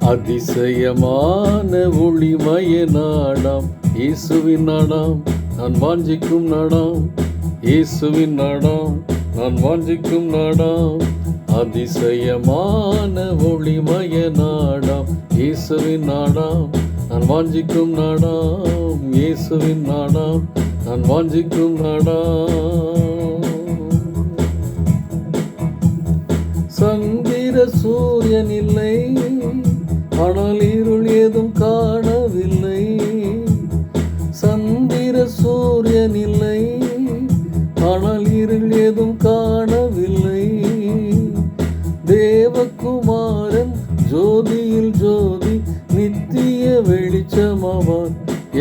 அதிசயமான ஒளிமய நாடாம். இயேசுவின் நாடாம். நான் வாஞ்சிக்கும் நாடாம். இயேசுவின் நாடாம். நான் வாஞ்சிக்கும் நாடாம். அதிசயமான ஒளிமய நாடாம். இயேசுவின் நாடாம். நான் வாஞ்சிக்கும் நாடாம் இயேசுவின் நாடாம் நான் வாஞ்சிக்கும் நாடாம். சந்திர சூரியனில்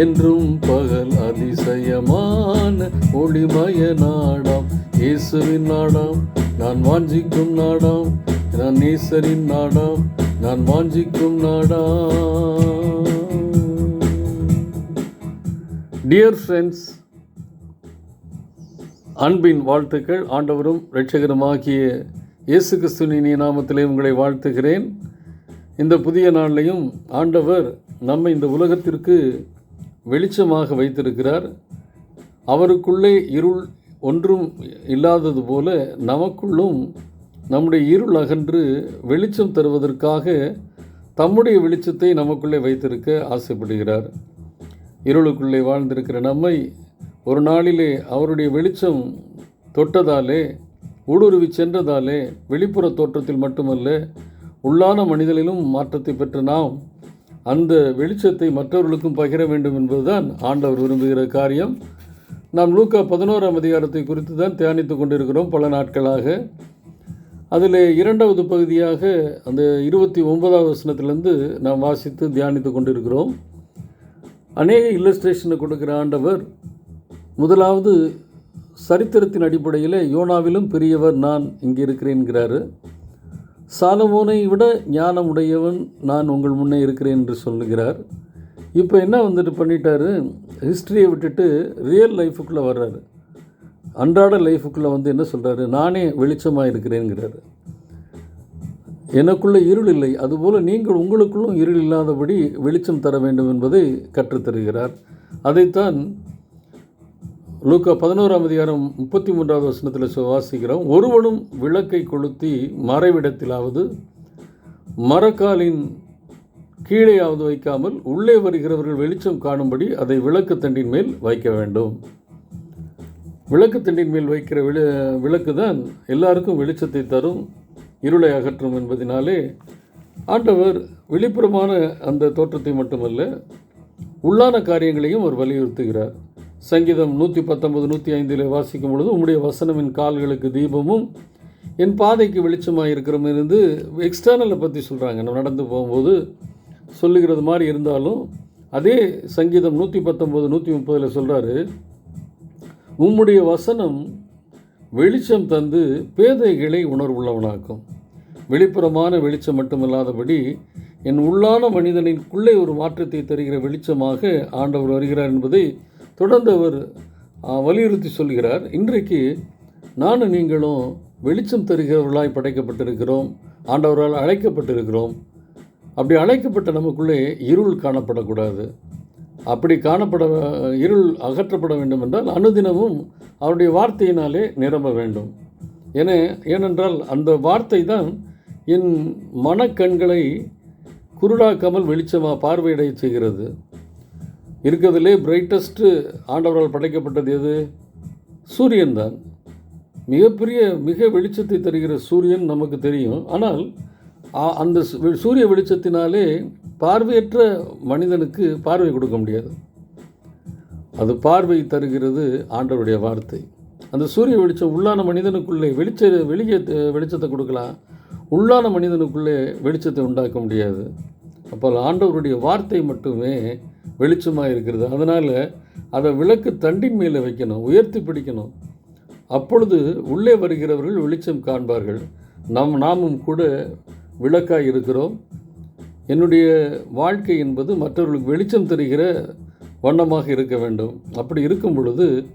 என்றும் பகல் அதிசயமான ஒளிமய நாடாம். இயேசுவின் நாடாம் நான் வாஞ்சிக்கும் நாடாம். நான் ஈஸ்வரின் நாடாம் நான் வாஞ்சிக்கும் நாடாம். டியர் ஃப்ரெண்ட்ஸ் அன்பின் வாழ்த்துக்கள். ஆண்டவரும் இரட்சகருமாகிய இயேசு கிறிஸ்துவின் இனிய நாமத்திலே உங்களை வாழ்த்துகிறேன். இந்த புதிய நாளிலையும் ஆண்டவர் நம்மை இந்த உலகத்திற்கு வெளிச்சமாக வைத்திருக்கிறார். அவருக்குள்ளே இருள் ஒன்றும் இல்லாதது போல நமக்குள்ளும் நம்முடைய இருள் அகன்று வெளிச்சம் தருவதற்காக தம்முடைய வெளிச்சத்தை நமக்குள்ளே வைத்திருக்க ஆசைப்படுகிறார். இருளுக்குள்ளே வாழ்ந்திருக்கிற நம்மை ஒரு நாளிலே அவருடைய வெளிச்சம் தொட்டதாலே ஊடுருவி சென்றதாலே வெளிப்புற தோற்றத்தில் மட்டுமல்ல உள்ளான மனிதனிலும் மாற்றத்தை பெற்ற நாம் அந்த வெளிச்சத்தை மற்றவர்களுக்கும் பகிர வேண்டும் என்பதுதான் ஆண்டவர் விரும்புகிற காரியம். நாம் லூக்கா பதினோராம் அதிகாரத்தை குறித்து தான் தியானித்து கொண்டிருக்கிறோம் பல நாட்களாக. அதில் இரண்டாவது பகுதியாக அந்த இருபத்தி ஒன்பதாவது வசனத்திலிருந்து நாம் வாசித்து தியானித்து கொண்டிருக்கிறோம். அநேக இல்லஸ்ட்ரேஷனை கொடுக்கிற ஆண்டவர் முதலாவது சரித்திரத்தின் அடிப்படையில் யோனாவிலும் பெரியவர் நான் இங்கே இருக்கிறேன்கிறாரு. சாலமோனை விட ஞானம் உடையவன் நான் உங்கள் முன்னே இருக்கிறேன் என்று சொல்லுகிறார். இப்போ என்ன வந்துட்டு பண்ணிட்டாரு? ஹிஸ்ட்ரியை விட்டுட்டு ரியல் லைஃபுக்குள்ளே வர்றாரு. அன்றாட லைஃபுக்குள்ளே வந்து என்ன சொல்கிறாரு நானே வெளிச்சமாக இருக்கிறேங்கிறாரு எனக்குள்ளே இருள் இல்லை. அதுபோல் நீங்கள் உங்களுக்குள்ளும் இருள் இல்லாதபடி வெளிச்சம் தர வேண்டும் என்பதை கற்றுத்தருகிறார். அதைத்தான் லூக்கா பதினோராம் அதிகாரம் முப்பத்தி மூன்றாவது வசனத்தில் வாசிக்கிறோம். ஒருவனும் விளக்கை கொளுத்தி மறைவிடத்திலாவது மரக்காலின் கீழேயாவது வைக்காமல் உள்ளே வருகிறவர்கள் வெளிச்சம் காணும்படி அதை விளக்கு தண்டின் மேல் வைக்க வேண்டும். விளக்கு தண்டின் மேல் வைக்கிற விள விளக்கு தான் எல்லாருக்கும் வெளிச்சத்தை தரும் இருளை அகற்றும் என்பதினாலே ஆண்டவர் வெளிப்புறமான அந்த தோற்றத்தை மட்டுமல்ல உள்ளான காரியங்களையும் அவர் வலியுறுத்துகிறார். சங்கீதம் நூற்றி பத்தொன்பது நூற்றி ஐந்தில் வாசிக்கும் பொழுது உம்முடைய வசனமின் கால்களுக்கு தீபமும் என் பாதைக்கு வெளிச்சமாக இருக்கிறோம் இருந்து எக்ஸ்டர்னலை பற்றி சொல்கிறாங்க நம்ம நடந்து போகும்போது சொல்லுகிறது மாதிரி இருந்தாலும் அதே சங்கீதம் நூற்றி பத்தொம்போது நூற்றி முப்பதில் சொல்கிறாரு உம்முடைய வசனம் வெளிச்சம் தந்து பேதைகளை உணர்வுள்ளவனாக்கும். வெளிப்புறமான வெளிச்சம் மட்டுமல்லாதபடி என் உள்ளான மனிதனின் உள்ளே ஒரு மாற்றத்தை தருகிற வெளிச்சமாக ஆண்டவர் வருகிறார் என்பதை தொடர்ந்து அவர் வலியுறுத்தி சொல்கிறார் இன்றைக்கு நானும் நீங்களும் வெளிச்சம் தருகிறவர்களாய் படைக்கப்பட்டிருக்கிறோம் ஆண்டவரால் அழைக்கப்பட்டிருக்கிறோம். அப்படி அழைக்கப்பட்ட நமக்குள்ளே இருள் காணப்படக்கூடாது. அப்படி காணப்பட இருள் அகற்றப்பட வேண்டும் என்றால் அனுதினமும் அவருடைய வார்த்தையினாலே நிரம்ப வேண்டும். என ஏனென்றால் அந்த வார்த்தை தான் என் மனக்கண்களை குருடாக்காமல் வெளிச்சமாக பார்வையிட செய்கிறது. இருக்கிறதுலே பிரைட்டஸ்ட்டு ஆண்டவரால் படைக்கப்பட்டது எது? சூரியன் தான். மிகப்பெரிய மிக வெளிச்சத்தை தருகிற சூரியன் நமக்கு தெரியும். ஆனால் அந்த சூரிய வெளிச்சத்தினாலே பார்வையற்ற மனிதனுக்கு பார்வை கொடுக்க முடியாது. அது பார்வை தருகிறது ஆண்டவருடைய வார்த்தை. அந்த சூரிய வெளிச்சம் உள்ளான மனிதனுக்குள்ளே வெளிச்ச வெளியே வெளிச்சத்தை கொடுக்கலாம். உள்ளான மனிதனுக்குள்ளே வெளிச்சத்தை உண்டாக்க முடியாது. அப்போ ஆண்டவருடைய வார்த்தை மட்டுமே வெளிச்சமாக இருக்கிறது. அதனால் அதை விளக்கு தண்டின் மேலே வைக்கணும் உயர்த்தி பிடிக்கணும். அப்பொழுது உள்ளே வருகிறவர்கள் வெளிச்சம் காண்பார்கள். நம் நாமும் கூட விளக்காக இருக்கிறோம். என்னுடைய வாழ்க்கை என்பது மற்றவர்களுக்கு வெளிச்சம் தருகிற வண்ணமாக இருக்க வேண்டும். அப்படி இருக்கும் பொழுது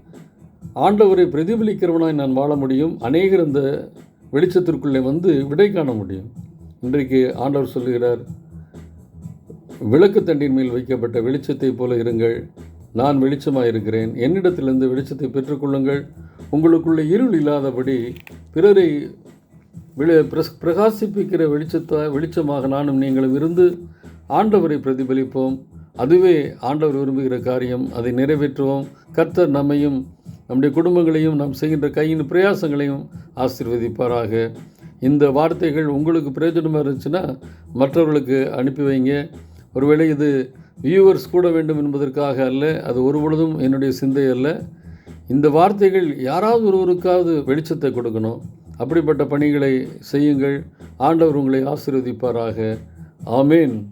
ஆண்டவரை பிரதிபலிக்கிறவனாய் நான் வாழ முடியும். அநேகர் இந்த வெளிச்சத்திற்குள்ளே வந்து விடை காண முடியும். இன்றைக்கு ஆண்டவர் சொல்லுகிறார் விளக்கு தண்டின் மேல் வைக்கப்பட்ட வெளிச்சத்தைப் போல இருங்கள். நான் வெளிச்சமாக இருக்கிறேன் என்னிடத்திலிருந்து வெளிச்சத்தை பெற்றுக்கொள்ளுங்கள். உங்களுக்குள்ளே இருள் இல்லாதபடி பிறரை விள பிரஸ் பிரகாசிப்பிக்கிற வெளிச்சத்தை வெளிச்சமாக நானும் நீங்களும் இருந்து ஆண்டவரை பிரதிபலிப்போம். அதுவே ஆண்டவர் விரும்புகிற காரியம். அதை நிறைவேற்றுவோம். கர்த்தர் நம்மையும் நம்முடைய குடும்பங்களையும் நாம் செய்கின்ற கையின் பிரயாசங்களையும் ஆசீர்வதிப்பாராக. இந்த வார்த்தைகள் உங்களுக்கு பிரயோஜனமாக இருந்துச்சுன்னா மற்றவர்களுக்கு அனுப்பி வைங்க. ஒருவேளை இது வியூவர்ஸ் கூட வேண்டும் என்பதற்காக அல்ல அது ஒரு பொழுதும் என்னுடைய சிந்தை அல்ல. இந்த வார்த்தைகள் யாராவது ஒருவருக்காவது வெளிச்சத்தை கொடுக்கணும். அப்படிப்பட்ட பணிகளை செய்யுங்கள். ஆண்டவர் உங்களை ஆசீர்வதிப்பாராக. ஆமேன்.